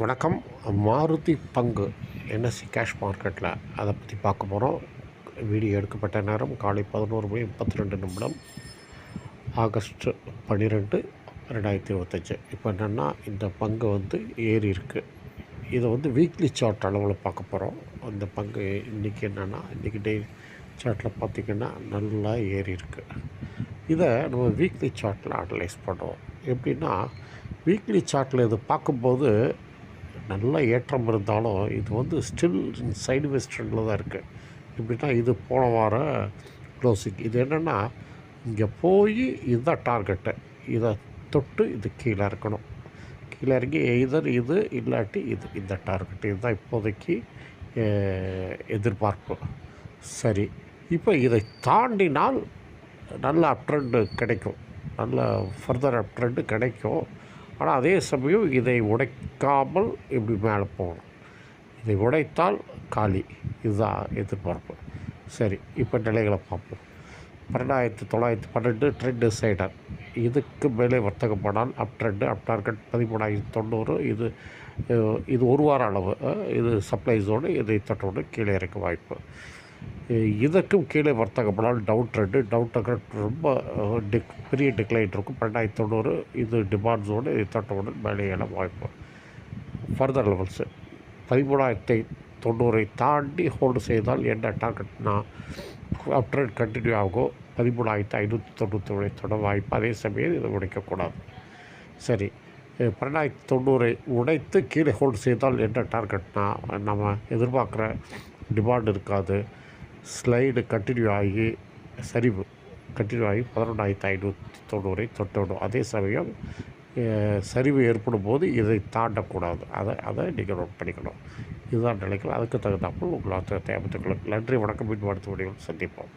வணக்கம். மாருதி பங்கு. NSC cash மார்க்கெட்டில் அதை பற்றி பார்க்க போகிறோம் வீடியோ எடுக்கப்பட்ட நேரம் காலை பதினோரு மணி முப்பத்தி ரெண்டு நிமிடம். ஆகஸ்ட் பன்னிரெண்டு ரெண்டாயிரத்தி இருபத்தஞ்சி. இப்போ என்னென்னா இந்த பங்கு வந்து ஏறி இருக்குது இதை வந்து வீக்லி சார்ட் அளவில் பார்க்க போகிறோம் அந்த பங்கு இன்றைக்கி என்னென்னா இன்றைக்கி டே சார்ட்டில் பார்த்திங்கன்னா நல்லா ஏறி இருக்குது இதை நம்ம வீக்லி சார்ட்டில் அனலைஸ் பண்ணுவோம். எப்படின்னா வீக்லி சார்ட்டில் இது பார்க்கும்போது நல்ல ஏற்றம் இருந்தாலும் இது வந்து ஸ்டில் சைடு வெஸ்ட் ட்ரெண்டில் தான் இருக்குது எப்படின்னா இது போன வாரம் க்ளோசிங் இது என்னென்னா இங்கே போய் இதுதான் டார்கெட்டு இதை தொட்டு இது கீழே இருக்கணும் கீழே இறங்கி எய்தர் இது இல்லாட்டி இது இந்த டார்கெட் இதுதான் இப்போதைக்கு எதிர்பார்ப்பு. சரி. இப்போ இதை தாண்டினால் நல்ல அப்ட்ரெண்டு கிடைக்கும். நல்ல ஃபர்தர் அப்ட்ரெண்டு கிடைக்கும். ஆனால் அதே சமயம் இதை உடைக்காமல் இப்படி மேலே போகணும். இதை உடைத்தால் காலி. இதுதான் எதிர்பார்ப்பு. சரி இப்போ நிலைகளை பார்ப்போம். பன்னெண்டாயிரத்தி தொள்ளாயிரத்தி பன்னெண்டு ட்ரெண்டு டிசைடர் இதுக்கு மேலே வர்த்தகப்படால் அப் ட்ரெண்டு அப் டார்கெட் பதிமூணாயிரத்தி தொண்ணூறு. இது இது ஒரு வார அளவு. இது இது சப்ளைஸோடு இதை தொட்டோடு கீழே இறக்க வாய்ப்பு. இதற்கும் கீழே வர்த்தகப்படால் டவுன் ட்ரெண்டு டவுன் டார்கெட் ரொம்ப டிக் பெரிய டிக்ளைன் இருக்கும். பன்னெண்டாயிரத்தி தொண்ணூறு இது டிமாண்ட் ஜோனு தொட்டவுடன் மேலே வாய்ப்பு. ஃபர்தர் லெவல்ஸு பதிமூணாயிரத்தி தொண்ணூறை தாண்டி ஹோல்டு செய்தால் என்ன டார்கெட்னா அப்ட்ரெண்ட் கண்டினியூ ஆகும் பதிமூணாயிரத்தி ஐநூற்றி தொண்ணூற்றி ஒன்றை தொட வாய்ப்பு. அதே சமயம் இதை உடைக்கக்கூடாது. சரி பன்னெண்டாயிரத்தி தொண்ணூறை உடைத்து கீழே ஹோல்டு செய்தால் என்ன டார்கெட்னா நம்ம எதிர்பார்க்குற டிமாண்ட் இருக்காது. ஸ்லைடு கண்டினியூ ஆகி சரிவு. கண்டினியூ ஆகி பதினொன்றாயிரத்து ஐநூற்றி தொண்ணூறை தொட்டணும் அதே சமயம் சரிவு ஏற்படும் போது இதை தாண்டக்கூடாது. அதை அதை நீங்கள் நோட் பண்ணிக்கணும். இதுதான் நிலைகள். அதுக்கு தகுந்தாப்புல உங்களால் தேவைத்துக்களுக்கு நன்றி வணக்கம். மீன் மருத்துவ சந்திப்போம்.